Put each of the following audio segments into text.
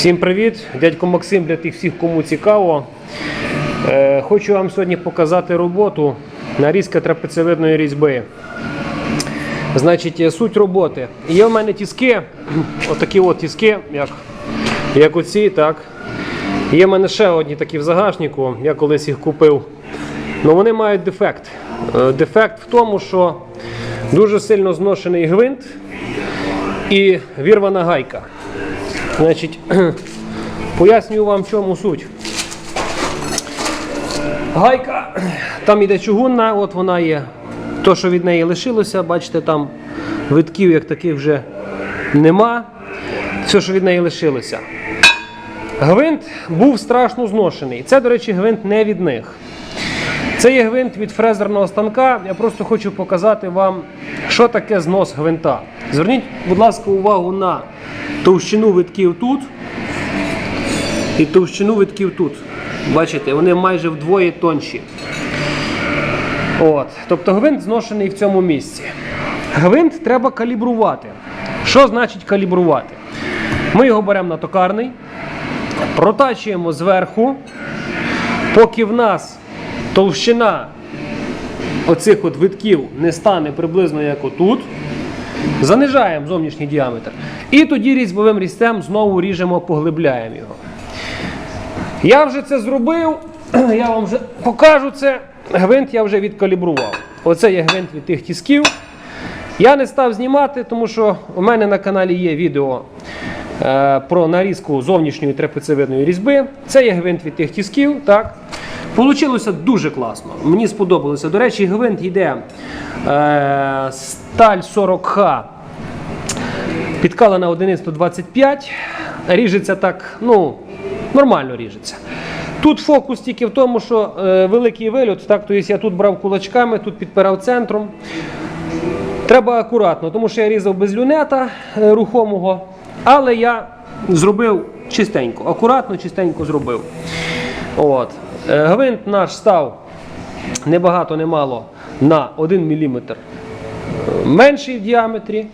Всім привіт! Дядько Максим для тих всіх, кому цікаво. Е, хочу вам сьогодні показати роботу нарізка трапецевидної різьби. Значить, е, суть роботи. Є в мене тіски, отакі от тіски, як, як оці, так. Є в мене ще одні такі в загашнику, я колись їх купив. Ну вони мають дефект. Е, Дефект в тому, що дуже сильно зношений гвинт і вірвана гайка. Значить, пояснюю вам, в чому суть. Гайка, там іде чугунна, от вона є. То, що від неї лишилося, бачите, там витків як таких вже нема. Все, що від неї лишилося. Гвинт був страшно зношений. Це, до речі, гвинт не від них. Це є гвинт від фрезерного станка. Я просто хочу показати вам, що таке знос гвинта. Зверніть, будь ласка, увагу на товщину витків тут і товщину витків тут. Бачите, вони майже вдвоє тонші. От. Тобто гвинт зношений в цьому місці. Гвинт треба калібрувати. Що значить калібрувати? Ми його беремо на токарний, протачуємо зверху, поки в нас товщина оцих от витків не стане приблизно як отут. Занижаємо зовнішній діаметр. І тоді різьбовим різцем знову ріжемо, поглибляємо його. Я вже це зробив, я вам вже покажу це. Гвинт я вже відкалібрував. Оце є гвинт від тих тисків. Я не став знімати, тому що у мене на каналі є відео е, про нарізку зовнішньої трапецевидної різьби. Це є гвинт від тих тисків. Так. Получилося дуже класно. Мені сподобалося. До речі, гвинт йде е, сталь 40Х Підкалена одиниць 125, ріжеться так, ну, нормально ріжеться. Тут фокус тільки в тому, що е, великий вильот, так, тобто я тут брав кулачками, тут підпирав центром. Треба акуратно, тому що я різав без люнета е, рухомого, але я зробив чистенько, акуратно, чистенько зробив. От. Е, Гвинт наш став небагато, немало на 1 мм менший в діаметрі.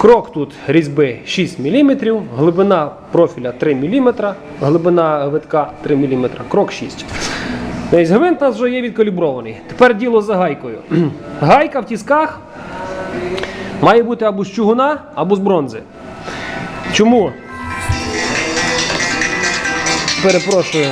Крок тут різьби 6 мм, глибина профіля 3 мм, глибина витка 3 мм, крок 6. Тобто гвинт у нас вже є відкалібрований. Тепер діло за гайкою. Гайка в тісках має бути або з чугуна, або з бронзи. Чому? Перепрошую.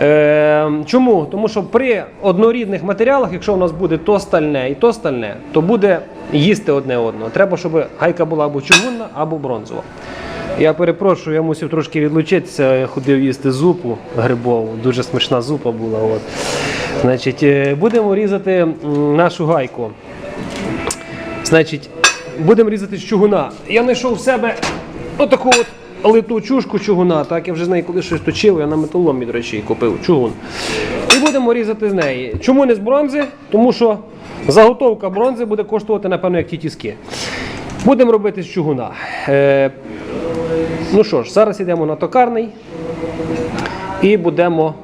Е, чому? Тому що при однорідних матеріалах, якщо у нас буде то стальне і то стальне, то буде їсти одне одного. Треба, щоб гайка була або чугунна, або бронзова. Я перепрошую, я мусив трошки відлучитися, я ходив їсти зупу грибову, дуже смачна зупа була. От. Значить, е, будемо різати нашу гайку. Значить, будемо різати з чугуна. Я знайшов в себе отаку от литу чушку чугуна. Так, я вже з неї коли щось точив, я на металоломі, до речі, купив чугун. І будемо різати з неї. Чому не з бронзи? Тому що заготовка бронзи буде коштувати, напевно, як ті тіски. Будемо робити з чугуна. Е, ну що ж, зараз йдемо на токарний і будемо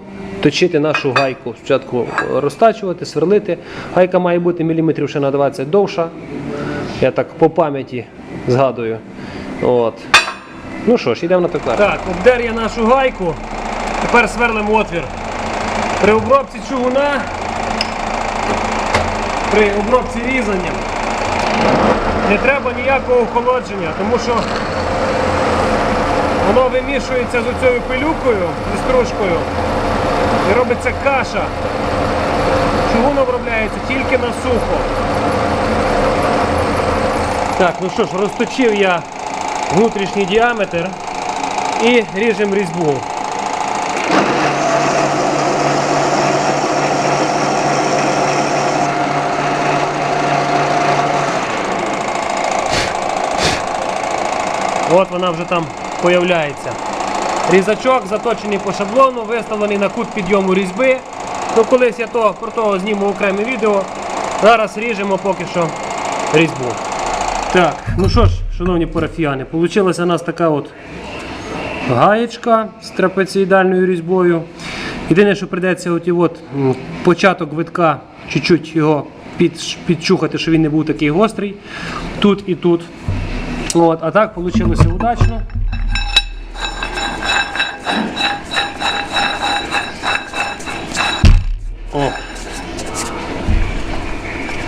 точити нашу гайку. Спочатку розтачувати, сверлити. Гайка має бути міліметрів ще на 20 довша. Я так по пам'яті згадую. От. Ну що ж, йдемо на токар. Так, обдер я нашу гайку. Тепер сверлимо отвір. При обробці чугуна, при обробці різання не треба ніякого охолодження, тому що воно вимішується з оцією пилюкою, зі стружкою, і робиться каша. Чугун обробляється тільки на сухо. Так, ну що ж, розточив я внутрішній діаметр і ріжемо різьбу. От вона вже там появляється. Різачок заточений по шаблону, виставлений на кут підйому різьби. Ну, колись я то, про того зніму окреме відео. Зараз ріжемо поки що різьбу. Так, ну що ж, шановні парафіяни, получилася у нас така от гаєчка з трапеціїдальною різьбою. Єдине, що прийдеться оті от, початок витка, чуть-чуть його під, підчухати, щоб він не був такий гострий. Тут і тут. От, а так вийшло удачно. О.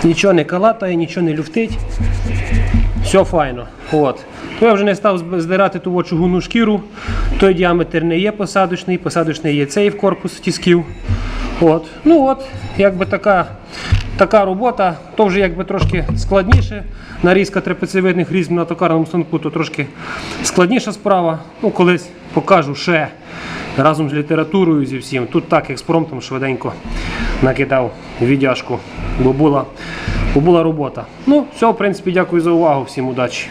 Нічого не калатає, нічого не люфтить. Все файно. От. То я вже не став здирати ту чугунну шкіру. Той діаметр не є посадочний, посадочний є цей в корпус тисків. От. Ну от, якби така, така робота, то вже якби трошки складніше. Нарізка трапецевидних різьб на токарному станку, то трошки складніша справа. Ну, колись покажу ще разом з літературою зі всім. Тут так експромтом швиденько накидав віддяжку, бо була, бо була робота. Ну, все, в принципі, дякую за увагу, всім удачі.